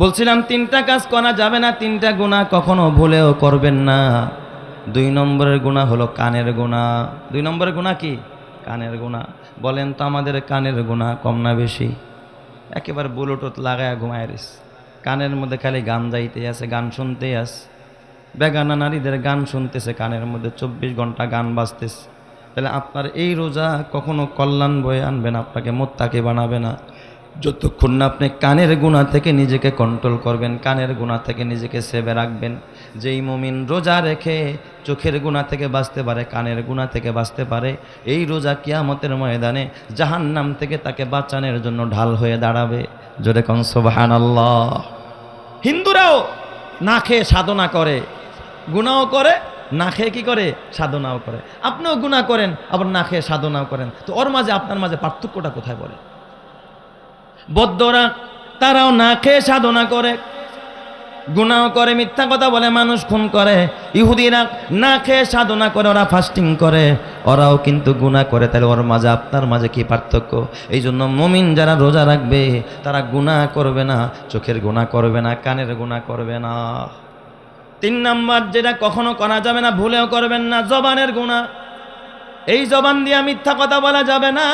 বলছিলাম, তিনটা কাজ করা যাবে না, তিনটা গুণা কখনো ভুলেও করবেন না। দুই নম্বরের গুণা হলো কানের গুণা দুই নম্বরের গুণা কি? কানের গুণা বলেন তো, আমাদের কানের গুণা কম না বেশি? একেবারে ব্লুটুথ লাগায় ঘুমায় রিস। কানের মধ্যে খালি গান যাইতে আছে, গান শুনতেই আস। বেগানা নারীদের গান শুনতেছে, কানের মধ্যে চব্বিশ ঘণ্টা গান বাজতেছে। তাহলে আপনার এই রোজা কখনো কল্যাণ বয়ে আনবে না, আপনাকে মোত্তাকে বানাবে না। যতক্ষণ না আপনি কানের গুণা থেকে নিজেকে কন্ট্রোল করবেন, কানের গুণা থেকে নিজেকে সেবে রাখবেন। যেই মুমিন রোজা রেখে চোখের গুণা থেকে বাঁচতে পারে, কানের গুণা থেকে বাঁচতে পারে, এই রোজা কিয়ামতের ময়দানে জাহান্নাম থেকে তাকে বাঁচানোর জন্য ঢাল হয়ে দাঁড়াবে। জোরে সোবাহান আল্লাহ হিন্দুরাও না খেয়ে সাধনা করে, গুণাও করে, না খেয়ে কি করে? সাধনাও করে। আপনিও গুণা করেন, আবার না খেয়ে সাধনাও করেন। তো ওর মাঝে, আপনার মাঝে পার্থক্যটা কোথায় বলে বদ্ধরা তারাও না খেয়ে সাধনা করে গুনাও করে, মিথ্যা কথা বলে, মানুষ খুন করে। ইহুদিরা না খেয়ে সাধনা করে, ওরা ফাস্টিং করে। ওরাও কিন্তু গুনাহ করে। তাহলে ওর মাঝে, আপনার মাঝে কি পার্থক্য? এই জন্য মমিন যারা রোজা রাখবে, তারা গুনাহ করবে না, চোখের গুনাহ করবে না, কানের গুনাহ করবে না। তিন নাম্বার, যেটা কখনো করা যাবে না, ভুলেও করবেন না, জবানের গুণা এই জবান দিয়ে মিথ্যা কথা বলা যাবে না।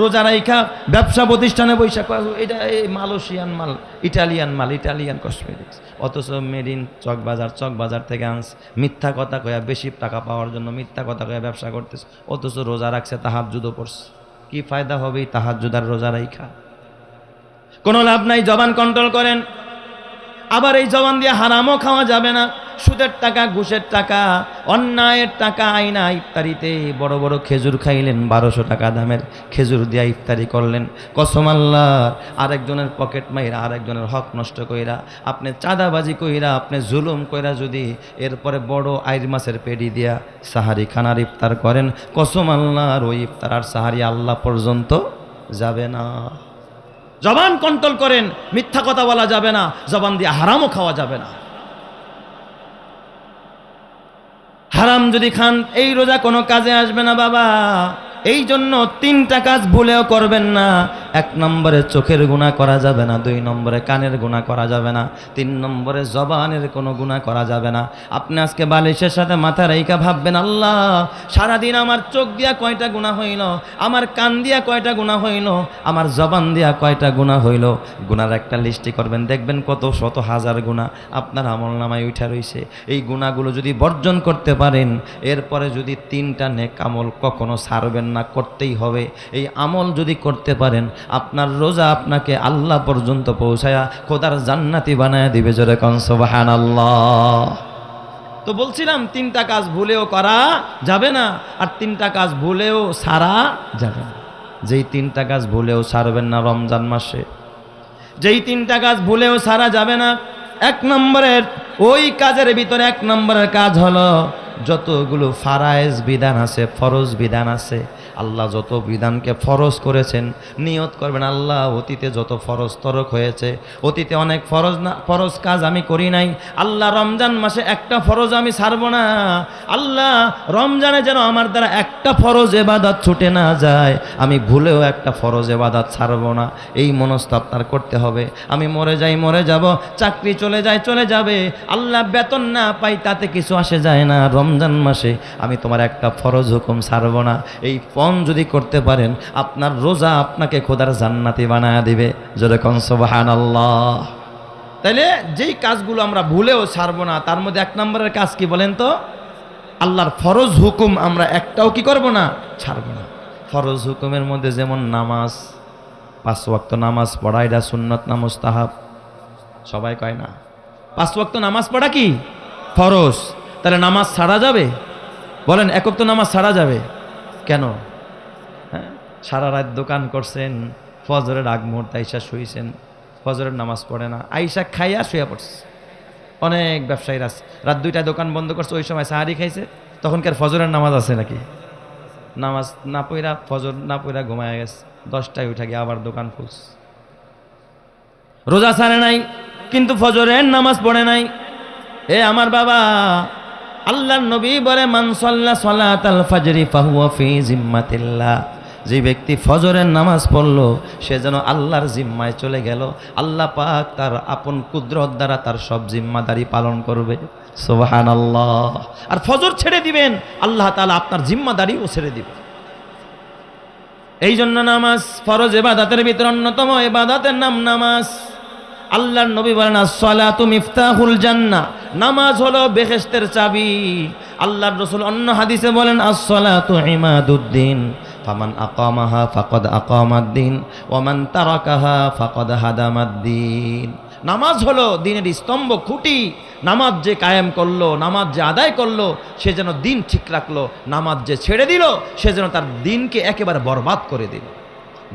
রোজা রাইখা ব্যবসা প্রতিষ্ঠানে বৈশা কয়, এটা এই মালয়েশিয়ান মাল ইটালিয়ান মাল ইটালিয়ান কসমেটিক্স অথচ মেড ইন চকবাজার চকবাজার থেকে আনস মিথ্যা কথা কয়া বেশি টাকা পাওয়ার জন্য মিথ্যা কথা কয়া ব্যবসা করতেছে। অথচ রোজা রাখছে তাহার জুদো পড়ছে। কি ফায়দা হবে তাহার জুদার রোজা রাইখা? কোনো লাভ নাই জবান কন্ট্রোল করেন। আবার এই জবান দিয়ে হারামও খাওয়া যাবে না। সুদের টাকা, ঘুষের টাকা, অন্যায়ের টাকা, আইনা ইফতারিতে বড় বড় খেজুর খাইলেন, বারোশো টাকা দামের খেজুর দিয়া ইফতারি করলেন। কসম আল্লাহ, আরেকজনের পকেট মাইরা, আরেকজনের হক নষ্ট কইরা, আপনি চাঁদাবাজি কইরা, আপনি জুলুম কইরা যদি এরপরে বড় আইর মাছের পেডি দিয়া সাহারি খানার ইফতার করেন, কসম আল্লাহর ওই ইফতার আর সাহারি আল্লাহ পর্যন্ত যাবে না। জবান কন্ট্রোল করেন, মিথ্যা কথা বলা যাবে না, জবান দিয়ে হারামও খাওয়া যাবে না। হারাম যদি খান এই রোজা কোনো কাজে আসবে না বাবা। এই জন্য তিনটা কাজ ভুলেও করবেন না। এক নম্বরে চোখের গুণা করা যাবে না, দুই নম্বরে কানের গুণা করা যাবে না, তিন নম্বরে জবানের কোনো গুণা করা যাবে না। আপনি আজকে বালিশের সাথে মাথা রেখা ভাববেন, আল্লাহ, সারাদিন আমার চোখ দিয়া কয়টা গুণা হইল, আমার কান দিয়া কয়টা গুণা হইল, আমার জবান দিয়া কয়টা গুণা হইল। গুনার একটা লিস্টি করবেন, দেখবেন কত শত হাজার গুণা আপনার আমল নামায় উঠা রইছে। এই গুণাগুলো যদি বর্জন করতে পারেন, এরপরে যদি তিনটা নেক আমল কখনো ছাড়বেন না। করতেই হবে। এই আমল যদি করতে পারেন, আপনার রোজা আপনাকে আল্লাহ পর্যন্ত পৌঁছায়া খোদার জান্নাতি বানায় দিবে জোরে কনসবাহান আল্লাহ তো বলছিলাম, তিনটা কাজ ভুলেও করা যাবে না, আর তিনটা কাজ ভুলেও সারা যাবে না। যেই তিনটা কাজ ভুলেও সারবেন না রমজান মাসে, যেই তিনটা কাজ ভুলেও সারা যাবে না, এক নম্বরের ওই কাজের ভিতরে এক নম্বরের কাজ হলো যতগুলো ফারায়েজ বিধান আছে, ফরজ বিধান আছে, আল্লাহ যত বিধানকে ফরজ করেছেন, নিয়ত করবেন, আল্লাহ অতীতে যত ফরজ তরক হয়েছে, অতীতে অনেক ফরজ না, ফরজ কাজ আমি করি নাই, আল্লাহ রমজান মাসে একটা ফরজ আমি ছাড়ব না, আল্লাহ রমজানে যেন আমার দ্বারা একটা ফরজ এবাদত ছুটে না যায়, আমি ভুলেও একটা ফরজ এবাদত ছাড়ব না, এই মনস্তাপ তার করতে হবে, আমি মরে যাই, মরে যাব, চাকরি চলে যায়, চলে যাবে, আল্লাহ বেতন না পাই তাতে কিছু আসে যায় না রমজান মাসে আমি তোমার একটা ফরজ হুকুম ছাড়ব না। এই পণ যদি করতে পারেন, আপনার রোজা আপনাকে খোদার জান্নাতি বানায় দিবে। যেরকম সোবাহান আল্লাহ তাইলে যেই কাজগুলো আমরা ভুলেও ছাড়বো না, তার মধ্যে এক নম্বরের কাজ কি বলেন তো? আল্লাহর ফরজ হুকুম আমরা একটাও কি করব না? ছাড়বো না। ফরজ হুকুমের মধ্যে যেমন নামাজ, পাঁচ ওয়াক্ত নামাজ পড়া, এটা সুন্নত না মুস্তাহাব? সবাই কয় না। পাঁচ ওয়াক্ত নামাজ পড়া কি? ফরজ। তাহলে নামাজ ছাড়া যাবে? বলেন, একক তো নামাজ ছাড়া যাবে। কেন? হ্যাঁ? সারা রাত দোকান করছেন, ফজরের আগ মুহূর্তে আইসা শুয়েছেন ফজরের নামাজ পড়ে না, আইসা খাইয়া শুয়ে পড়ছে। অনেক ব্যবসায়ীরা আছে। রাত দুইটায় দোকান বন্ধ করছে, ওই সময় সাহারি খাইছে তখন কি ফজরের নামাজ আছে নাকি? নামাজ না পইরা, ফজর না পইরা ঘুমায় গেছে। দশটায় উঠে গিয়ে আবার দোকান খুলছে। রোজা ছাড়ে নাই, কিন্তু ফজরের নামাজ পড়ে নাই। এ আমার বাবা আল্লাহর নবী বলে, মান সাল্লা সালাতাল ফাজরি ফাহুয়া ফি জিম্মাতিল্লাহ। যে ব্যক্তি ফজরের নামাজ পড়ল, সে যেন আল্লাহর জিম্মায় চলে গেল। আল্লাহ পাক তার আপন কুদরত দ্বারা তার সব জিম্মাদারি পালন করবে। সোহান আল্লাহ আর ফজর ছেড়ে দিবেন, আল্লাহ তালা আপনার জিম্মাদারিও ছেড়ে দিবে। এই জন্য নামাজ ফরজ এবাদাতের ভিতর অন্যতম এবাদাতের নাম নামাজ। আল্লাহর নবী বলেন, আসসালাতু মিফতাহুল জান্নাহ। নামাজ হলো বেহেশতের চাবি। আল্লাহর রসুল অন্য হাদিসে বলেন, আসসালাতু ইমাদুদ্দিন, ফামান আকামাহা ফাকদ আকামাদ্দিন ওয়ামান তারাকাহা ফাকদ হাদামাদ্দিন। নামাজ হলো দিনের স্তম্ভ খুঁটি, নামাজ যে কায়েম করল, নামাজ যে আদায় করল, সে যেন দিন ঠিক রাখল, নামাজ যে ছেড়ে দিল, সে যেন তার দিনকে একেবারে বরবাদ করে দিল।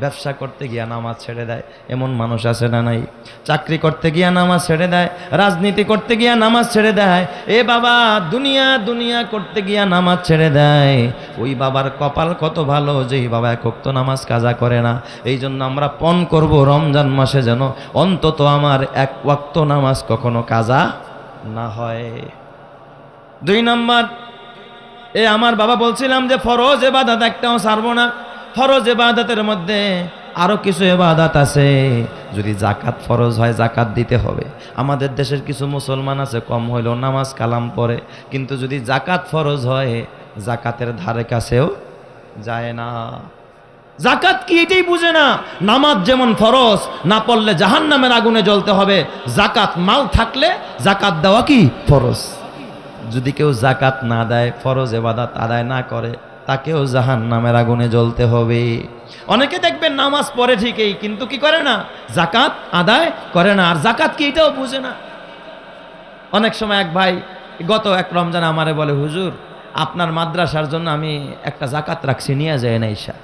ব্যবসা করতে গিয়া নামাজ ছেড়ে দেয়। এমন মানুষ আছে না নাই? চাকরি করতে গিয়া নামাজ ছেড়ে দেয়, রাজনীতি করতে গিয়া নামাজ ছেড়ে দেয়। এ বাবা, দুনিয়া দুনিয়া করতে গিয়া নামাজ ছেড়ে দেয়। ওই বাবার কপাল কত ভালো যে এই বাবা এক তো নামাজ কাজা করে না। এই জন্য আমরা পণ করব রমজান মাসে যেন অন্তত আমার এক ওয়াক্ত নামাজ কখনো কাজা না হয়। দুই নম্বর, এ আমার বাবা বলছিলাম যে ফরজ এ এবাদাত একটাও ছাড়বো না। ফরজ এবাদাতের মধ্যে আরও কিছু এবাদাত আছে। যদি জাকাত ফরজ হয় জাকাত দিতে হবে। আমাদের দেশের কিছু মুসলমান আছে, কম হইলেও নামাজ কালাম পড়ে। কিন্তু যদি জাকাত ফরজ হয় জাকাতের ধারে কাছেও যায় না। জাকাত কি এটাই বুঝে না? নামাজ যেমন ফরজ, না পড়লে জাহান নামের আগুনে জ্বলতে হবে। জাকাত মাল থাকলে জাকাত দেওয়া কি? ফরজ। যদি কেউ জাকাত না দেয়, ফরজ এবাদাত আদায় না করে তাকেও জাহান নামের আগুনে জ্বলতে হবে। অনেকে দেখবেন নামাজ পড়ে ঠিকই, কিন্তু কি করে না? জাকাত আদায় করে না, আর জাকাত কি এটাও বুঝে না। অনেক সময় এক ভাই গত এক রমজান আমারে বলে, হুজুর, আপনার মাদ্রাসার জন্য আমি একটা জাকাত রাখছি, নিয়ে যায় না ঈশা।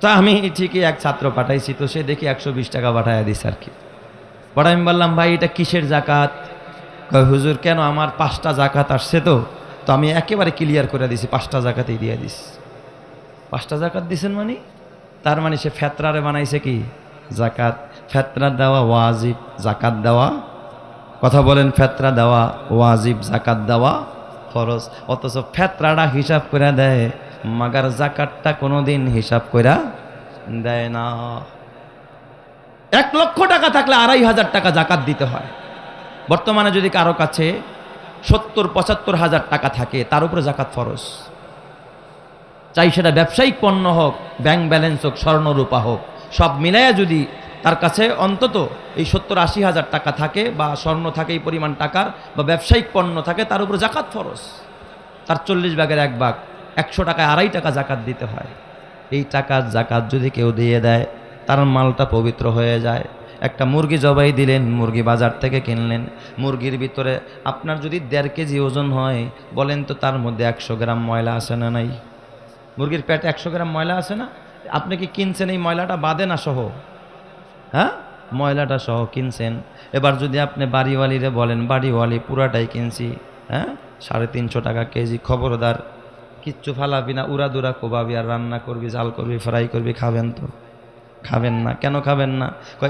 তা আমি ঠিকই এক ছাত্র পাঠাইছি, তো সে দেখি একশো বিশ টাকা পাঠাইয়া দিস আর কি। পরে আমি বললাম, ভাই, এটা কিসের জাকাত হুজুর, কেন আমার পাঁচটা জাকাত আসছে তো? তো আমি একেবারে ক্লিয়ার করে দিছি, পাঁচটা জাকাতেই দিয়ে দিস। পাঁচটা জাকাত দিছেন মানে? তার মানে সে ফেতরারে বানাইছে কি? জাকাত। ফেতরা দেওয়া ওয়াজিব, জাকাত দেওয়া। কথা বলেন, ফেতরা দেওয়া ওয়াজিব, জাকাত দেওয়া ফরজ। অথচ ফেতরাটা হিসাব করে দেয়, মাগার জাকাতটা কোনোদিন হিসাব কইরা দেয় না। এক লক্ষ টাকা থাকলে আড়াই হাজার টাকা জাকাত দিতে হয়। বর্তমানে যদি কারও কাছে সত্তর, পঁচাত্তর হাজার টাকা থাকে, তার উপরে জাকাত ফরজ। চাই সেটা ব্যবসায়িক পণ্য হোক, ব্যাংক ব্যালেন্স হোক, স্বর্ণরূপা হোক, সব মিলাইয়া যদি তার কাছে অন্তত এই সত্তর, আশি হাজার টাকা থাকে বা স্বর্ণ থাকে এই পরিমাণ টাকার বা ব্যবসায়িক পণ্য থাকে, তার উপরে জাকাত ফরজ। তার চল্লিশ ভাগের এক ভাগ, একশো টাকায় আড়াই টাকা জাকাত দিতে হয়। এই টাকার জাকাত যদি কেউ দিয়ে দেয়, তার মালটা পবিত্র হয়ে যায়। একটা মুরগি জবাই দিলেন, মুরগি বাজার থেকে কিনলেন। মুরগির ভিতরে আপনার যদি দেড় কেজি ওজন হয়, বলেন তো তার মধ্যে একশো গ্রাম ময়লা আছে না নাই? মুরগির পেটে একশো গ্রাম ময়লা আছে না? আপনি কি কিনছেন এই ময়লাটা বাদে না সহ? হ্যাঁ? ময়লাটা সহ কিনছেন। এবার যদি আপনি বাড়িওয়ালিরে বলেন, বাড়িওয়ালি, পুরাটাই কিনছি। হ্যাঁ? সাড়ে তিনশো টাকা কেজি, খবরদার। কিচ্ছু ফালাবি না, উড়াদুরা কোবাবি আর রান্না করবি জাল করবি, ফ্রাই করবি, খাবেন তো। খাবেন না, কেন খাবেন না?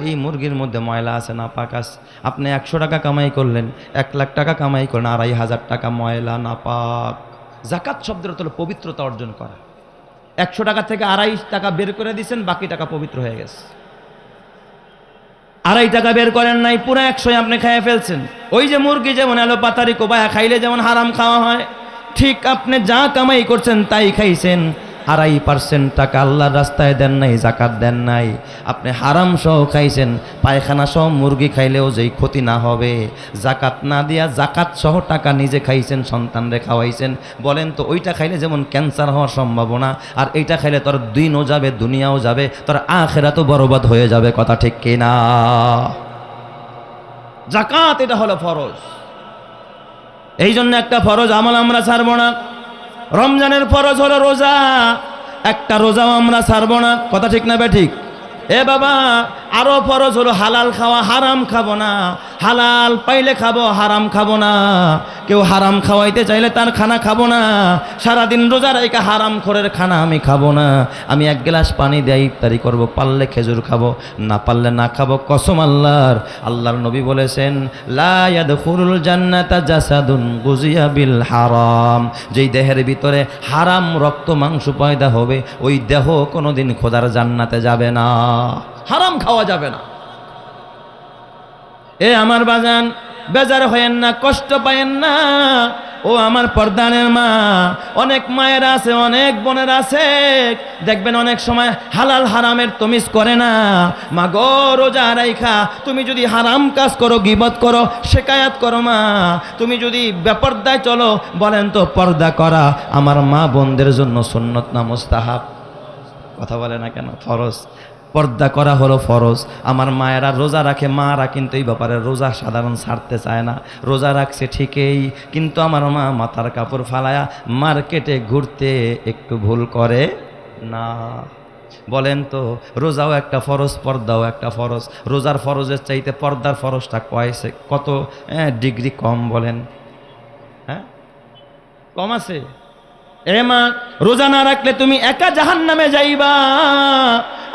এই মুরগির মধ্যে ময়লা আছে না পাকাস আপনি একশো টাকা কামাই করলেন, এক লাখ টাকা কামাই করলেন, আড়াই হাজার টাকা ময়লা না পাক। জাকাত শব্দের হলো পবিত্রতা অর্জন করা। একশো টাকা থেকে আড়াই টাকা বের করে দিয়েছেন, বাকি টাকা পবিত্র হয়ে গেছে। আড়াই টাকা বের করেন নাই, পুরো একশোই আপনি খেয়ে ফেলছেন। ওই যে মুরগি যেমন এলো পাতারি কোবায়া খাইলে যেমন হারাম খাওয়া হয়, ঠিক আপনি যা কামাই করছেন তাই খাইছেন। আড়াই পার্সেন্ট টাকা আল্লাহর রাস্তায় দেন নাই, জাকাত দেন নাই। আপনি হারাম সহ খাইছেন, পায়খানা সহ মুরগি খাইলেও যেই ক্ষতি না হবে। জাকাত না দিয়া জাকাত সহ টাকা নিজে খাইছেন, সন্তানরে খাওয়াইছেন। বলেন তো, ওইটা খাইলে যেমন ক্যান্সার হওয়ার সম্ভাবনা, আর এইটা খাইলে তোর দিনও যাবে, দুনিয়াও যাবে, তোর আখেরা তো বরবাদ হয়ে যাবে, কথা ঠিক কিনা? জাকাত এটা হলো ফরজ। এই জন্য একটা ফরজ আমল আমরা ছাড়ব না। রমজানের ফরজ হলো রোজা। একটা রোজাও আমরা ছাড়বো না। কথা ঠিক না বে ঠিক? এ বাবা আরও ফরজ হলো, হালাল খাওয়া হারাম খাব না। হালাল পাইলে খাব, হারাম খাব না। কেউ হারাম খাওয়াইতে চাইলে তার খানা খাব না। সারাদিন রোজা রেখে হারাম খোরের খানা আমি খাব না। আমি এক গ্লাস পানি দেয় ইফতারি করব, পারলে খেজুর খাব, না পারলে না খাব, কসম আল্লাহর। আল্লাহর নবী বলেছেন, লা ইয়াদখুলুল জান্নাতা জাসাদুন গুজিয়া বিল হারাম। যেই দেহের ভিতরে হারাম রক্ত মাংস পয়দা হবে, ওই দেহ কোনোদিন খোদার জান্নাতে যাবে না। হারাম খাওয়া যাবে না। এ আমার বাজান, বেজার হয়েন না, কষ্ট পায়েন না। ও আমার পর্দানের মা, অনেক মায়ের আছে, অনেক বোনের আছে। দেখবেন অনেক সময় হালাল হারামের তমিজ করে না। মা গো রোজা রাইখা, তুমি যদি হারাম কাজ করো, গিবত করো, শেকায়াত করো মা। তুমি যদি বেপর্দায় চলো, বলেন তো, পর্দা করা আমার মা বোনদের জন্য সুন্নত না মুস্তাহাব? কথা বলে না কেন? ফরজ। পর্দা করা হলো ফরজ। আমার মায়েরা রোজা রাখে মারা কিন্তু এই ব্যাপারে রোজা সাধারণ ছাড়তে চায় না। রোজা রাখছে ঠিকই কিন্তু আমার মা মাথার কাপড় ফালায়া মার্কেটে ঘুরতে একটু ভুল করে না। বলেন তো রোজাও একটা ফরজ পর্দাও একটা ফরজ। রোজার ফরজের চাইতে পর্দার ফরজটা কয়েছে কত হ্যাঁ, ডিগ্রি কম বলেন। হ্যাঁ? কম আছে? এ মা, রোজা না রাখলে তুমি একা জাহান নামে যাইবা।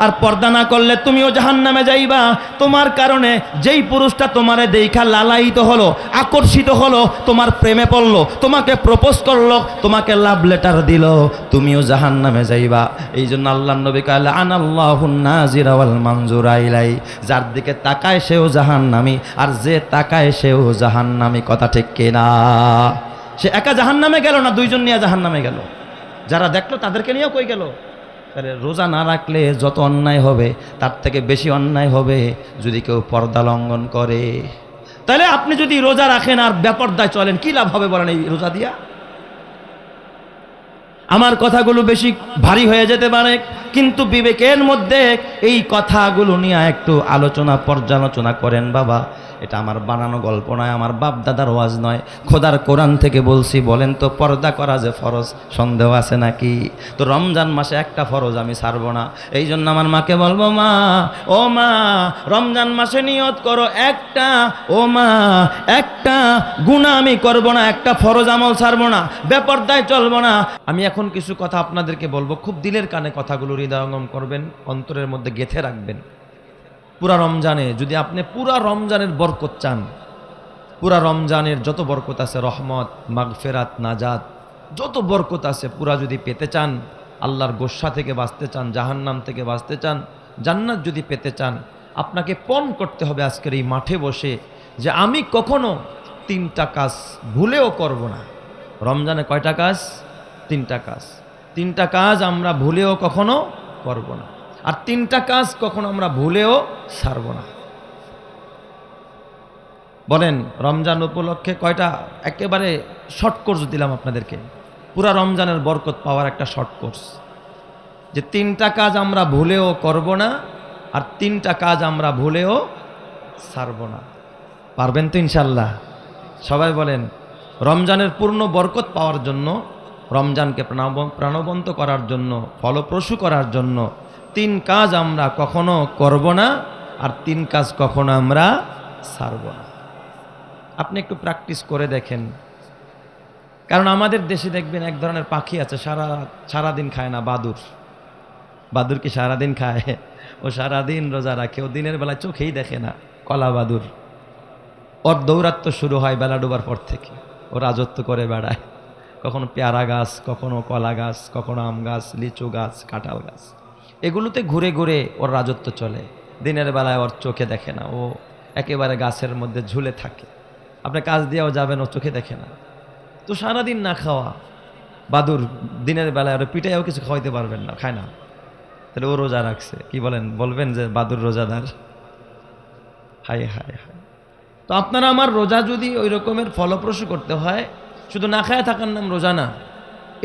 আর পর্দা না করলে তুমিও জাহান নামে যাইবা। তোমার কারণে যেই পুরুষটা তোমারে দেখা লালায়িত হলো, আকর্ষিত হলো, তোমার প্রেমে পড়ল, তোমাকে প্রপোজ করল, তোমাকে লাভ লেটার দিল, তুমিও জাহান নামে যাইবা এই জন্য আল্লাহ নবী কালে আনাল্লাহুন্নাজিরাওয়াল মানজুরাইলাই যার দিকে তাকায় সেও জাহান নামি আর যে তাকায় সেও জাহান নামি কথা ঠিক কিনা? সে একা জাহান নামে গেল না দুইজন নিয়ে জাহান নামে গেল? যারা দেখল তাদেরকে নিয়েও কই গেল? রোজা না রাখলে যত অন্যায় হবে, তার থেকে বেশি অন্যায় হবে যদি কেউ পর্দা লঙ্ঘন করে। তাহলে আপনি যদি রোজা রাখেন আর ব্যাপারদায় চলেন, কি লাভ হবে বলেন এই রোজা দিয়া? আমার কথাগুলো বেশি ভারী হয়ে যেতে পারে, কিন্তু বিবেকের মধ্যে এই কথাগুলো নিয়ে একটু আলোচনা, পর্যালোচনা করেন বাবা। এটা আমার বানানো গল্প নয়, আমার বাপ দাদার ওয়াজ নয়। খোদার কোরআন থেকে বলছি, বলেন তো, পর্দা করা যে ফরজ, সন্দেহ আছে নাকি? তো রমজান মাসে একটা ফরজ আমি ছাড়বো না। এই জন্য আমার মাকে বলব, মা, ও মা, রমজান মাসে নিয়ত করো, একটা, ও মা, একটা গুণা আমি করব না, একটা ফরজ আমল ছাড়বো না, বেপর্দায় চলবো না। আমি এখন কিছু কথা আপনাদেরকে বলব, খুব দিলের কানে কথাগুলো হৃদয়ঙ্গম করবেন, অন্তরের মধ্যে গেথে রাখবেন। পুরা রমজানে, যদি আপনি পুরা রমজানের বরকত চান, পুরা রমজানের যত বরকত আছে, রহমত, মাগফেরাত, নাজাত, যত বরকত আছে পুরা যদি পেতে চান, আল্লাহর গোস্বা থেকে বাঁচতে চান, জাহান্নাম থেকে বাঁচতে চান, জান্নাত যদি পেতে চান, আপনাকে পণ করতে হবে আজকের এই মাঠে বসে যে আমি কখনো তিনটা কাজ ভুলেও করব না। রমজানে কয়টা কাজ? তিনটা কাজ। তিনটা কাজ আমরা ভুলেও কখনো করব না। আর তিনটা কাজ কখনো আমরা ভুলেও ছাড়ব না। বলেন, রমজান উপলক্ষে কয়টা? একেবারে শর্ট কোর্স দিলাম আপনাদেরকে। পুরা রমজানের বরকত পাওয়ার একটা শর্ট কোর্স যে তিনটা কাজ আমরা ভুলেও করব না, আর তিনটা কাজ আমরা ভুলেও ছাড়ব না। পারবেন তো ইনশাল্লাহ সবাই বলেন, রমজানের পূর্ণ বরকত পাওয়ার জন্য, রমজানকে প্রাণবন্ত করার জন্য, ফলপ্রসূ করার জন্য তিন কাজ আমরা কখনো করব না, আর তিন কাজ কখনো আমরা ছাড়ব না। আপনি একটু প্র্যাকটিস করে দেখেন। কারণ আমাদের দেশে দেখবেন এক ধরনের পাখি আছে, সারা, সারাদিন খায় না, বাদুর। বাদুর কি সারাদিন খায়? ও সারাদিন রোজা রাখে, ও দিনের বেলা চোখেই দেখে না, কলা বাদুর। ওর দৌরাত্ম শুরু হয় বেলা ডোবার পর থেকে। ও রাজত্ব করে বেড়ায়। কখনো পেয়ারা গাছ, কখনো কলা গাছ, কখনো আম গাছ, লিচু গাছ, কাঁঠাল গাছ। এগুলোতে ঘুরে ঘুরে ওর রাজত্ব চলে। দিনের বেলায় ওর চোখে দেখে না, ও একেবারে গাছের মধ্যে ঝুলে থাকে। আপনি কাজ দিয়েও যাবেন, ও চোখে দেখে না। তো সারাদিন না খাওয়া, বাদুর দিনের বেলায় ওর পিঠাইও কিছু খাওয়াইতে পারবেন না, খায় না। তাহলে ও রোজা রাখছে। কি বলেন, বলবেন যে বাদুর রোজাদার? হায় হায় হায়। তো আপনারা আমার রোজা যদি ওই রকমের ফলপ্রসূ করতে হয়, শুধু না খায় থাকার নাম রোজা না,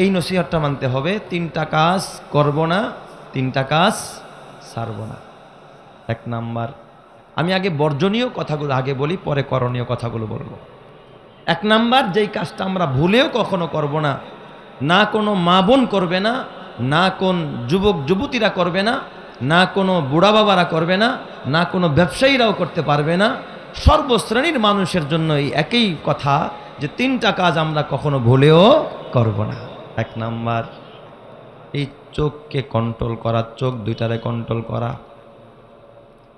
এই নসিহতটা মানতে হবে। তিনটা কাজ করব না তিনটা কাজ ছাড়ব না। এক নাম্বার, আমি আগে বর্জনীয় কথাগুলো আগে বলি, পরে করণীয় কথাগুলো বলব। এক নাম্বার, যেই কাজটা আমরা ভুলেও কখনো করব না না কোনো মা বোন করবে না না কোন যুবক যুবতীরা করবে না না কোনো বুড়া বাবারা করবে না না কোনো ব্যবসায়ীরাও করতে পারবে না, সর্বশ্রেণীর মানুষের জন্য এই একই কথা যে তিনটা কাজ আমরা কখনো ভুলেও করব না। এক নাম্বার, এই চোখকে কন্ট্রোল করা, চোখ দুইটারে কন্ট্রোল করা।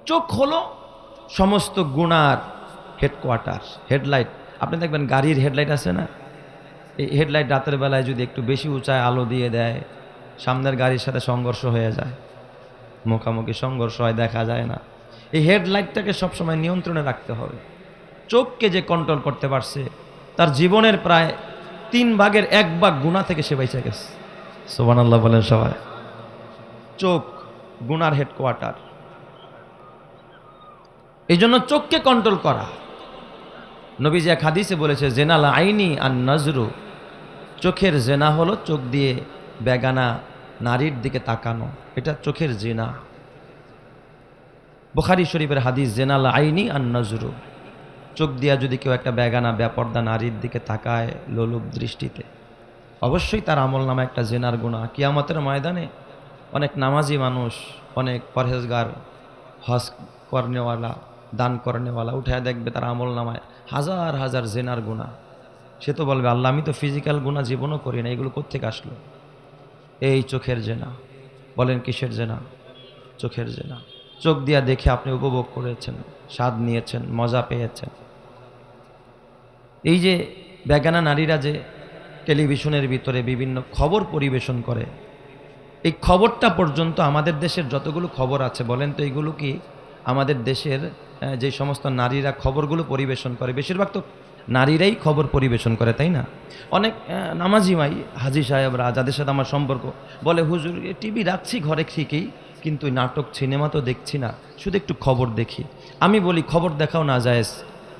চোখ হলো সমস্ত গুণার হেডকোয়ার্টার হেডলাইট আপনি দেখবেন গাড়ির হেডলাইট আছে না? এই হেডলাইট রাতের বেলায় যদি একটু বেশি উঁচায় আলো দিয়ে দেয়, সামনের গাড়ির সাথে সংঘর্ষ হয়ে যায়। মুখামুখি সংঘর্ষ হয়, দেখা যায় না। এই হেডলাইটটাকে সবসময় নিয়ন্ত্রণে রাখতে হবে। চোখকে যে কন্ট্রোল করতে পারছে, তার জীবনের প্রায় তিন ভাগের এক ভাগ গুণা থেকে সে বেঁচে গেছে। সোবান আল্লাহ বলেন সবাই। চোখ গুনার হেডকোয়ার্টার এই জন্য চোখকে কন্ট্রোল করা। নবীজি এক হাদিসে বলেছে জেনাল আইনি আর নজরু। চোখের জেনা হলো চোখ দিয়ে বেগানা নারীর দিকে তাকানো। এটা চোখের জেনা। বুখারি শরীফের হাদিস জেনাল আইনি আর নজরু। চোখ দিয়া যদি কেউ একটা বেগানা ব্যাপর্দা নারীর দিকে তাকায় লোলুপ দৃষ্টিতে। অবশ্যই তার আমল নামা একটা জেনার গুণা কিয়ামতের ময়দানে অনেক নামাজি মানুষ, অনেক পরহেজগার, হজ করনেওয়ালা, দান করনেওয়ালা উঠে দেখবে তার আমল নামায় হাজার হাজার জেনার গুণা সে তো বলবে, আল্লাহ, আমি তো ফিজিক্যাল গুণা জীবনও করি না, এগুলো কোথেকে আসলো? এই চোখের জেনা বলেন, কিসের জেনা চোখের জেনা চোখ দিয়া দেখে আপনি উপভোগ করেছেন, স্বাদ নিয়েছেন, মজা পেয়েছেন। এই যে বেগানা নারীরা যে টেলিভিশনের ভিতরে বিভিন্ন খবর পরিবেশন করে। এই খবরটা পর্যন্ত আমাদের দেশের যতগুলো খবর আছে, বলেন তো এইগুলো কি আমাদের দেশের যে সমস্ত নারীরা খবরগুলো পরিবেশন করে, বেশিরভাগ তো নারীরাই খবর পরিবেশন করে, তাই না? অনেক নামাজি মাই হাজি সাহেবরা যাদের সাথে আমার সম্পর্ক, বলে, হুজুর টিভি রাখছি ঘরে ঠিকই, কিন্তু নাটক, সিনেমা তো দেখছি না, শুধু একটু খবর দেখি। আমি বলি, খবর দেখাও না যায়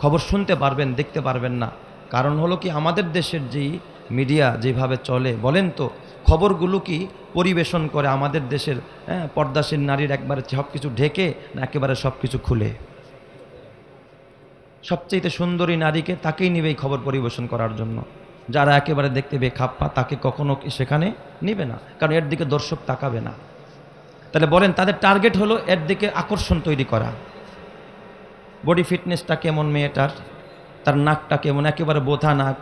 খবর শুনতে পারবেন, দেখতে পারবেন না। কারণ হলো কি, আমাদের দেশের যেই মিডিয়া যেভাবে চলে বলেন তো খবরগুলো কি পরিবেশন করে আমাদের দেশের হ্যাঁ, পর্দাসীন নারীর একবারে সব কিছু ঢেকে না একেবারে সব কিছু খুলে? সবচেয়ে সুন্দরী নারীকে তাকেই নিবে এই খবর পরিবেশন করার জন্য। যারা একেবারে দেখতে বেখাপ্পা তাকে কখনো সেখানে নিবে না? কারণ এর দিকে দর্শক তাকাবে না। তাহলে বলেন তাদের টার্গেট হলো এর দিকে আকর্ষণ তৈরি করা। বডি ফিটনেসটা কেমন মেয়েটার? তার নাকটা কেমন? একেবারে বোথা নাক।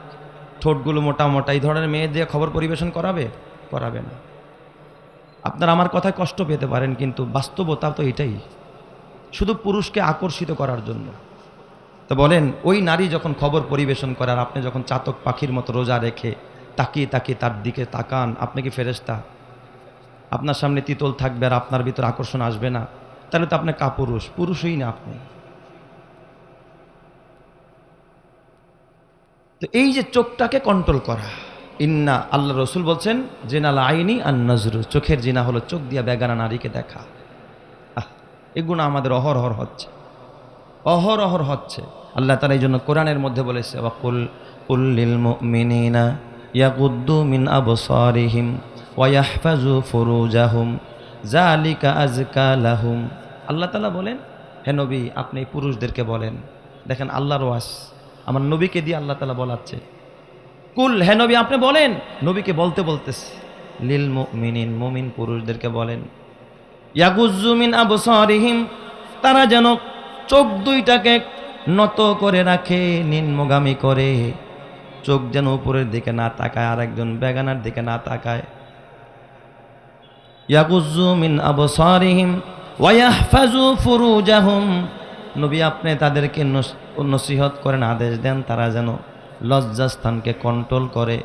ঠোঁটগুলো মোটা মোটা, এই ধরনের মেয়ে দিয়ে খবর পরিবেশন করাবে? করাবে না। আপনার আমার কথায় কষ্ট পেতে পারেন, কিন্তু বাস্তবতা তো এটাই। শুধু পুরুষকে আকর্ষিত করার জন্য। তো বলেন, ওই নারী যখন খবর পরিবেশন করার আপনি যখন চাতক পাখির মতো রোজা রেখে তাকিয়ে তাকিয়ে তার দিকে তাকান, আপনি কি ফেরেস্তা আপনার সামনে তিতল থাকবে আর আপনার ভিতর আকর্ষণ আসবে না। তাহলে তো আপনি কাপুরুষ, পুরুষই না আপনি। তো এই যে চোখটাকে কন্ট্রোল করা, ইন্না আল্লাহ রসুল বলছেন, জেনাল আইনি আর নজরু, চোখের জিনা হলো চোখ দিয়া বেগানা নারীকে দেখা। আহ এগুলো আমাদের অহরহর হচ্ছে। অহরহর হচ্ছে। আল্লাহ তালা এই জন্য কোরআনের মধ্যে বলেছে ওয়াকুল উল্লিল মুমিনিনা ইয়াকুদ্দু মিন আবসারিহিম ওয়াহফাজু ফুরুজাহুম জালিকা আজকা লাহুম। আল্লাহ তালা বলেন, হে নবী, আপনি পুরুষদেরকে বলেন, দেখেন আল্লাহর ওয়াস আমার নবীকে দিয়ে আল্লাহ তালা বলাচ্ছে। কুল, হে নবী, আপনি বলেন। নবীকে বলতে বলতেছে, লিল মুমিনিন, মুমিন পুরুষদেরকে বলেন ইয়াগুজুমিন আবসারিহিম, তারা যেন চোখ দুইটাকে নত করে রাখে, নিম্নগামী করে। চোখ যেন উপরের দিকে না তাকায় আর একজন বেগানার দিকে না তাকায়। ইয়াগুজুমিন আবসারিহিম ওয়াহফাজু ফুরুজাহুম নবী আপনি তাদেরকে নস- নসিহত করেন, আদেশ দেন, তারা যেন লজ্জাস্থানকে কন্ট্রোল করে।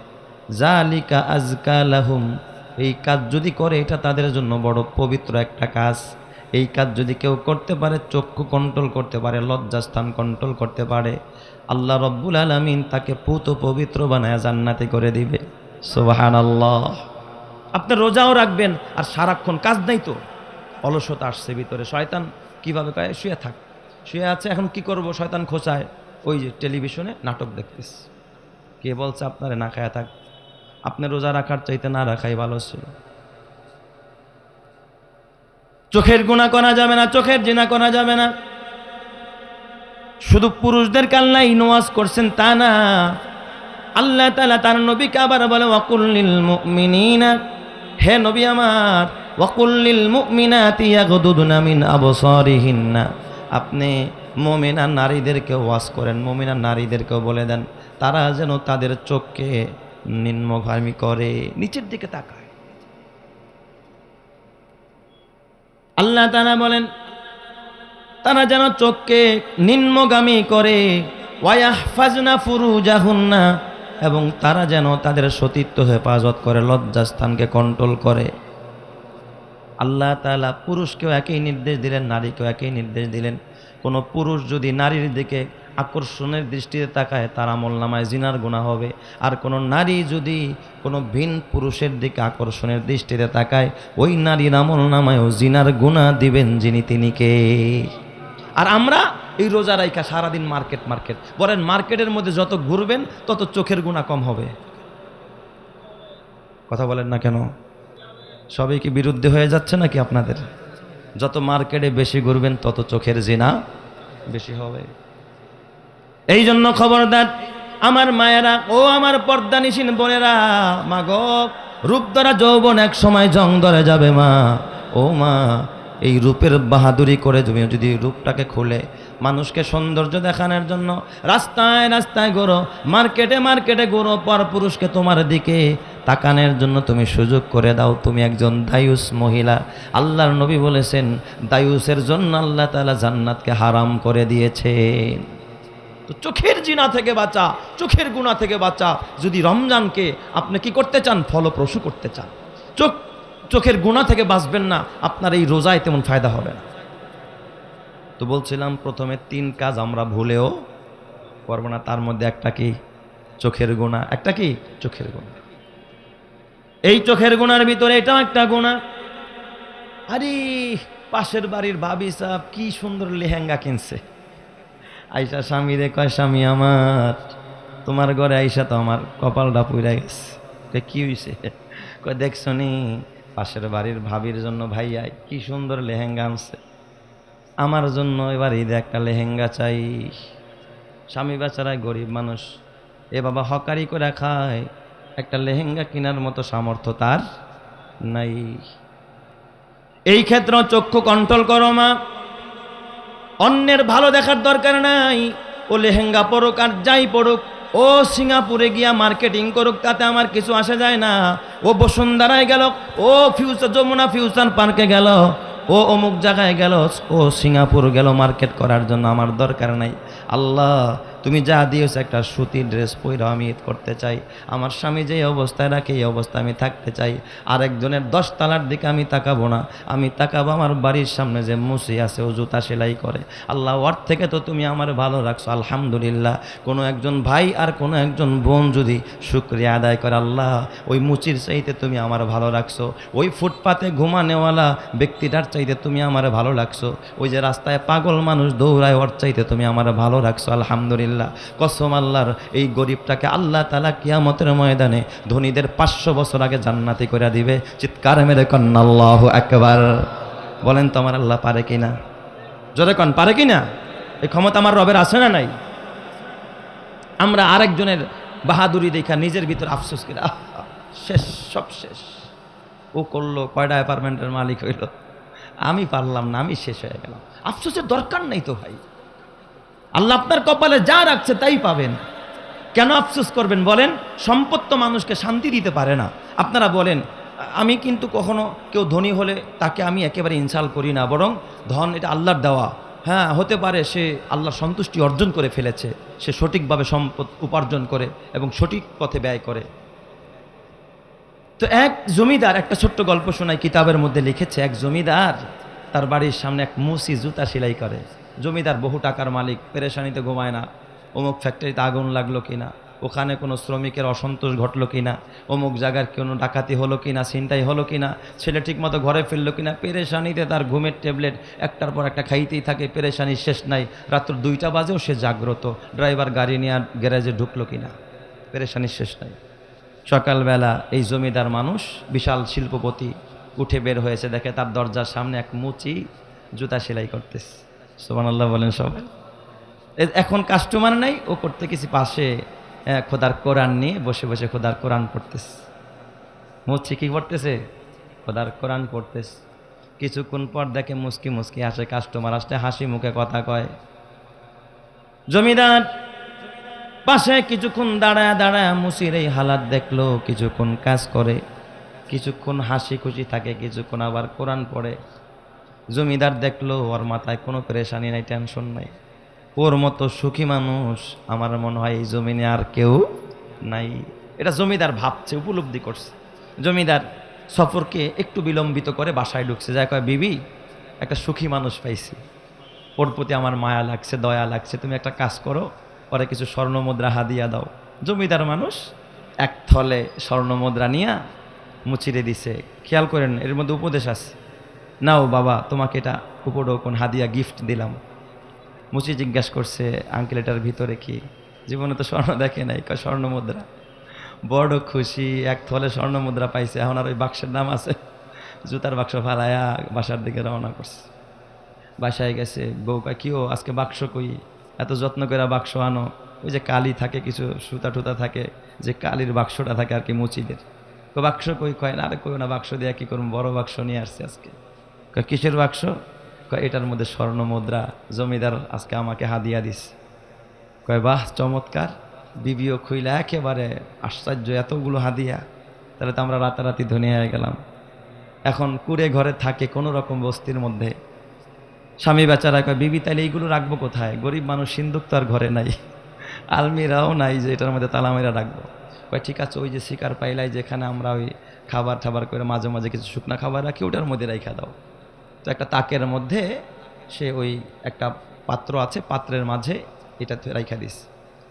জালিকা আজকা লাহুম, এই কাজ যদি করে, এটা তাদের জন্য বড় পবিত্র একটা কাজ। এই কাজ যদি কেউ করতে পারে, চক্ষু কন্ট্রোল করতে পারে, লজ্জাস্থান কন্ট্রোল করতে পারে। আল্লাহ রব্বুল আলমিন তাকে পুত পবিত্র বানায় জান্নাতে করে দিবে। সুবাহান আল্লাহ আপনি রোজাও রাখবেন, আর সারাক্ষণ কাজ নাই তো। অলসতা আসছে ভিতরে, শয়তান কীভাবে কয়, শুয়ে থাক। শুয়ে আছে, এখন কি করব? শয়তান খোঁচায়। ওই যে টেলিভিশনে নাটক দেখতেছে। কে বলছে, আপনারে না খায়া থাক। আপনি রোজা রাখার চাইতে না রাখাই ভালো ছিল। চোখের গুণা করা যাবে না, চোখের জিনা করা যাবে না। শুধু পুরুষদের কাল্লাই নোয়াজ করছেন তা না। আল্লাহ তালা তার নবীকে আবার বলে ওয়াকুল্লিল মুমিনিনা। হে নবী আমার ওয়াকুল্লিল মুমিনাতি ইয়াগদুদনা মিন আবসারিহিন্না। আপনি মমিনা নারীদেরকে ওয়াজ করেন, মমিনা নারীদেরকেও বলে দেন। তারা যেন তাদের চোখকে নিম্নগামী করে, নিচের দিকে তাকায়। আল্লাহ তারা বলেন, তারা যেন চোখকে নিম্নগামী করে ফুরু জাহুন্না এবং তারা যেন তাদের সতীত্ব হেফাজত করে, লজ্জাস্থানকে কন্ট্রোল করে। আল্লাহ তাআলা পুরুষকেও একই নির্দেশ দিলেন, নারীকেও একই নির্দেশ দিলেন। কোনো পুরুষ যদি নারীর দিকে আকর্ষণের দৃষ্টিতে তাকায়, তার আমল নামায় জিনার গুণা হবে। আর কোনো নারী যদি কোনো ভিন পুরুষের দিকে আকর্ষণের দৃষ্টিতে তাকায়, ওই নারীর আমল নামায়ও জিনার গুণা দিবেন যিনি তিনিকে আর আমরা এই রোজা রাইকা সারাদিন মার্কেট মার্কেট। বলেন, মার্কেটের মধ্যে যত ঘুরবেন, তত চোখের গুণা কম হবে। কথা বলেন না কেন? সবাই কি বিরুদ্ধে হয়ে যাচ্ছে নাকি আপনাদের? যত মার্কেটে বেশি ঘুরবেন, তত চোখের জিনা বেশি হবে। এই জন্য খবরদার আমার মায়েরা ও আমার পর্দা নিশিন বোনেরা, মা গো রূপ যৌবন এক সময় জং ধরে যাবে মা। ও মা, এই রূপের বাহাদুরি করে তুমি যদি রূপটাকে খুলে, মানুষকে সৌন্দর্য দেখানোর জন্য রাস্তায় রাস্তায় ঘোরো, মার্কেটে মার্কেটে ঘোরো, পর পুরুষকে তোমার দিকে তাকানোর জন্য তুমি সুযোগ করে দাও, তুমি একজন দায়ুস মহিলা। আল্লাহর নবী বলেছেন, দায়ুসের জন্য আল্লাহ তাআলা জান্নাতকে হারাম করে দিয়েছেন। তো চোখের জিনা থেকে বাঁচা, চোখের গুণা থেকে বাঁচা, যদি রমজানকে আপনি কি করতে চান? ফলপ্রসূ করতে চান। চোখ, চোখের গুণা থেকে বাঁচবেন না, আপনার এই রোজায় তেমন ফায়দা হবে না। তো বলছিলাম, প্রথমে তিন কাজ আমরা ভুলেও করব না, তার মধ্যে একটা কি? চোখের গুণা একটা কি? চোখের গুণা এই চোখের গুণার ভিতরে এটাও একটা গুণা। আরে, পাশের বাড়ির ভাবি সাহেব কি সুন্দর লেহেঙ্গা কিনছে। আইসা স্বামী রে কয়, স্বামী আমার, তোমার ঘরে আইসা তো আমার কপালটা পুইরা গেছে। কি হইছে? কয় দেখছ নি পাশের বাড়ির ভাবির জন্য ভাইয়াই কি সুন্দর লেহেঙ্গা আনছে। আমার জন্য এবার ঈদে একটা লেহেঙ্গা চাই। স্বামী বেচারায় গরিব মানুষ, এ বাবা হকারি করে খায় একটা লেহেঙ্গা কেনার মতো সামর্থ্য তার নাই। এই ক্ষেত্রে চক্ষু কন্ট্রোল করো মা। অন্যের ভালো দেখার দরকার নাই। ও লেহেঙ্গা পড়ুক আর যাই পড়ুক ও সিঙ্গাপুরে গিয়া মার্কেটিং করুক, তাতে আমার কিছু আসে যায় না। ও বসুন্ধরায় গেল, ও ফিউচার যমুনা ফিউচার পার্কে গেল, ও অমুক জায়গায় গেল, ও সিঙ্গাপুর গেল মার্কেট করার জন্য আমার দরকার নাই। আল্লাহ তুমি যা দিয়েছ, একটা সুতির ড্রেস পরে আমি ঈদ করতে চাই। আমার স্বামী যেই অবস্থায় রাখে, এই অবস্থায় আমি থাকতে চাই। আর একজনের দশ তালার দিকে আমি তাকাবো না। আমি তাকাবো আমার বাড়ির সামনে যে মুসি আছে, ও জুতা সেলাই করে। আল্লাহ, ওর থেকে তো তুমি আমার ভালো রাখছো, আলহামদুলিল্লাহ। কোনো একজন ভাই আর কোনো একজন বোন যদি শুক্রিয়া আদায় করে, আল্লাহ, ওই মুচির চাইতে তুমি আমার ভালো রাখছো। ওই ফুটপাতে ঘুমানেওয়ালা ব্যক্তিটার চাইতে তুমি আমার ভালো রাখছো। ওই যে রাস্তায় পাগল মানুষ দৌড়ায়, ওর চাইতে তুমি আমার ভালো রাখছো, আলহামদুলিল্লাহ। কসম আল্লাহর, এই গরিবটাকে আল্লাহ তালা কিয়ামতের ময়দানে ধনীদের পাঁচশো বছর আগে জান্নাতি করে দিবে। চিৎকার মেরে কন্যা আল্লাহ একবার বলেন তো আমার আল্লাহ পারে কিনা? জোরে কন, পারে কিনা? এই ক্ষমতা আমার রবের আছে না নাই? আমরা আরেকজনের বাহাদুরি দেখা নিজের ভিতর আফসোস করে। শেষ, সব শেষ। ও করল, কয়টা অ্যাপার্টমেন্টের মালিক হইল? আমি পারলাম না, আমি শেষ হয়ে গেলাম। আফসোসের দরকার নেই তো ভাই। আল্লাহ আপনার কপালে যা রাখছে তাই পাবেন। কেন আফসোস করবেন বলেন? সম্পদ তো মানুষকে শান্তি দিতে পারে না। আপনারা বলেন, আমি কিন্তু কখনো কেউ ধনী হলে তাকে আমি একেবারে ইনসাল করি না, বরং ধন এটা আল্লাহর দেওয়া। হ্যাঁ হতে পারে সে আল্লাহর সন্তুষ্টি অর্জন করে ফেলেছে, সে সঠিকভাবে সম্পদ উপার্জন করে এবং সঠিক পথে ব্যয় করে। তো এক জমিদার, একটা ছোট্ট গল্প শোনায় কিতাবের মধ্যে লিখেছে, এক জমিদার তার বাড়ির সামনে এক মুসি জুতা সেলাই করে। জমিদার বহু টাকার মালিক, পেরেশানিতে ঘুমায় না। অমুক ফ্যাক্টরিতে আগুন লাগল কিনা? ওখানে কোনো শ্রমিকের অসন্তোষ ঘটলো কিনা? অমুক জায়গার কোনো ডাকাতি হলো কিনা? ছিনতাই হলো কিনা? ছেলে ঠিকমতো ঘরে ফিরলো কিনা? পেরেশানিতে তার ঘুমের ট্যাবলেট একটার পর একটা খাইতেই থাকে পেরেশানি শেষ নাই। রাত্র দুইটা বাজেও সে জাগ্রত। ড্রাইভার গাড়ি নিয়ে গ্যারেজে ঢুকলো কিনা? পেরেশানি শেষ নাই। সকালবেলা এই জমিদার মানুষ, বিশাল শিল্পপতি, উঠে বের হয়েছে, দেখে তার দরজার সামনে এক মুচি জুতা সেলাই করতেছে। সোমান আল্লাহ বলেন সব। এখন কাস্টমার নাই, ও করতে কিছু পাশে খোদার কোরআন নিয়ে বসে বসে খোদার কোরআন পড়তেছে। মুচি কি করতেছে খোদার কোরআন পড়তেছে। কিছুক্ষণ পর দেখে মুসকি মুসকি আসে কাস্টমার আসতে হাসি মুখে কথা কয়। জমিদার, পাশে কিছুক্ষণ দাঁড়ায় দাঁড়ায় মুসির এই হালাত দেখল, কিছুক্ষণ কাজ করে, কিছুক্ষণ হাসি খুশি থাকে, কিছুক্ষণ আবার কোরআন পড়ে। জমিদার দেখল, ওর মাথায় কোনো পেরেশানি নাই টেনশন নাই। ওর মতো সুখী মানুষ, আমার মনে হয় এই জমিনে আর কেউ নাই। এটা জমিদার ভাবছে, উপলব্ধি করছে। জমিদার সফরকে একটু বিলম্বিত করে বাসায় ঢুকছে। যায় কয়, বিবি, একটা সুখী মানুষ পাইছি। ওর প্রতি আমার মায়া লাগছে, দয়া লাগছে। তুমি একটা কাজ করো পরে কিছু স্বর্ণ মুদ্রা হাদিয়া দাও। জমিদার মানুষ এক থলে স্বর্ণ মুদ্রা নিয়ে মুচিরে দিছে। খেয়াল করেন, এর মধ্যে উপদেশ আছে। নাও বাবা, তোমাকে এটা উপঢৌকন হাদিয়া গিফট দিলাম। মুচি জিজ্ঞাসা করছে, আঙ্কেল, এটার ভিতরে কি? জীবনে তো স্বর্ণ দেখে নাই স্বর্ণ মুদ্রা। বড় খুশি, এক থলে স্বর্ণ মুদ্রা পাইছে, এখন আর ওই বাক্সের নাম আছে। জুতার বাক্স ফালায়া বাসার দিকে রওনা করছে। বাসায় গেছে, বউ কয়, কি ও, আজকে বাক্স কই? এত যত্ন করে বাক্স আনো। ওই যে কালি থাকে, কিছু সুতা টুতা থাকে, যে কালির বাক্সটা থাকে আর কি মুচিদের। বাক্স কই? কয়, না আরে কই না, বাক্স দিয়ে কি করুন বড় বাক্স নিয়ে আসছে আজকে। কিসের বাক্স? এটার মধ্যে স্বর্ণ মুদ্রা জমিদার আজকে আমাকে হাদিয়া দিস। কয়, বাহ, চমৎকার। বিবিও খুইলা একেবারে আশ্চর্য, এতগুলো হাদিয়া। তাহলে তো আমরা রাতারাতি ধনী হয়ে গেলাম। এখন কুড়ে ঘরে থাকে কোনো রকম বস্তির মধ্যে। স্বামী বেচারা কয়, বিবি, তাইলে এইগুলো রাখব কোথায়? গরিব মানুষ সিন্দুক তো আর ঘরে নাই। আলমিরাও নাই যে এটার মধ্যে তালা মেরা রাখব। কয়, ঠিক আছে, ওই যে শিকার পাইলাই যেখানে আমরা ওই খাবার টাবার করে মাঝে মাঝে কিছু শুকনা খাবার রাখি, ওটার মধ্যে রাইখা দাও। তো একটা তাকের মধ্যে সে ওই একটা পাত্র আছে, পাত্রের মাঝে এটা রাইখা দিস।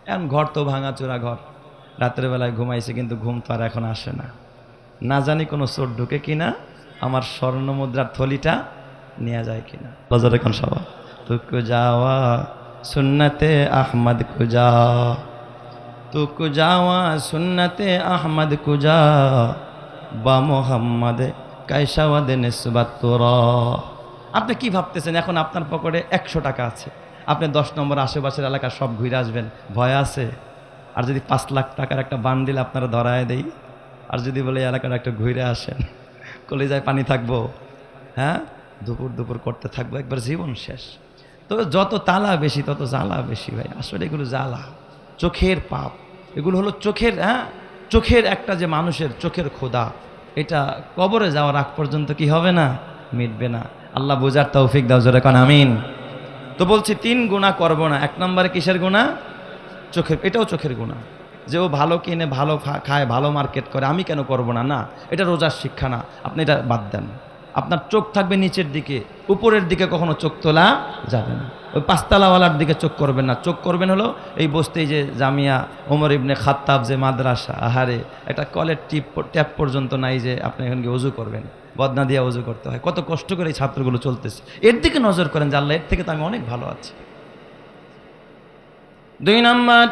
এখন ঘর তো ভাঙা চোরা ঘর। রাতের বেলায় ঘুমাইছে কিন্তু ঘুম তো আর এখন আসে না। না জানি কোনো চোর ঢুকে কিনা, আমার স্বর্ণ মুদ্রার থলিটা নিয়ে যায় কিনা। বাজারে কোন সবা তুকু যাওয়া সুন্নতে আহমদ কুজা তুকু যাওয়া সুন্নতে আহমদ কুজা বা মোহাম্মদ আপনি কি ভাবতেছেন? এখন আপনার পকেটে একশো টাকা আছে। আপনি দশ নম্বর আশেপাশের এলাকা সব ঘুরে আসবেন। ভয় আছে? আর যদি পাঁচ লাখ টাকার একটা বান্ডিল আপনারা ধরায় দেই? আর যদি বলে এলাকার একটা ঘুরে আসেন, কলেজায় পানি থাকব। হ্যাঁ? দুপুর দুপুর করতে থাকব, একবার জীবন শেষ। তো যত তালা বেশি, তত জ্বালা বেশি ভাই। আসলে এগুলো জ্বালা। চোখের পাপ। এগুলো হলো চোখের হ্যাঁ? চোখের একটা যে মানুষের, চোখের খোদা এটা কবরে যাওয়ার আগ পর্যন্ত কি হবে না? মিটবে না। আল্লাহ বোঝার তৌফিক দাও, জোরে কান, আমিন। তো বলছি, তিন গুণা করব না। এক নম্বরে কিসের গুণা? চোখের, এটাও চোখের গুণা। যে ও ভালো কিনে, ভালো খায়, ভালো মার্কেট করে, আমি কেন করব না? না, এটা রোজার শিক্ষা না। আপনি এটা বাদ দেন। আপনার চোখ থাকবে নিচের দিকে, উপরের দিকে কখনো চোখ তোলা যাবে না। ওই পাঁচতলাওয়ালার দিকে চোখ করবেন না। চোখ করবেন হলো এই বসতেই যে জামিয়া ওমর ইবনে খাত্তাব যে মাদ্রাসা, আহারে, একটা কলের টিপ, ট্যাপ পর্যন্ত নাই যে আপনি এখানে উজু করবেন। বদনা দিয়ে উজু করতে হয়। কত কষ্ট করে এই ছাত্রগুলো চলতেছে। এর দিকে নজর করেন যে আল্লাহ, এর থেকে তো আমি অনেক ভালো আছি। দুই নম্বর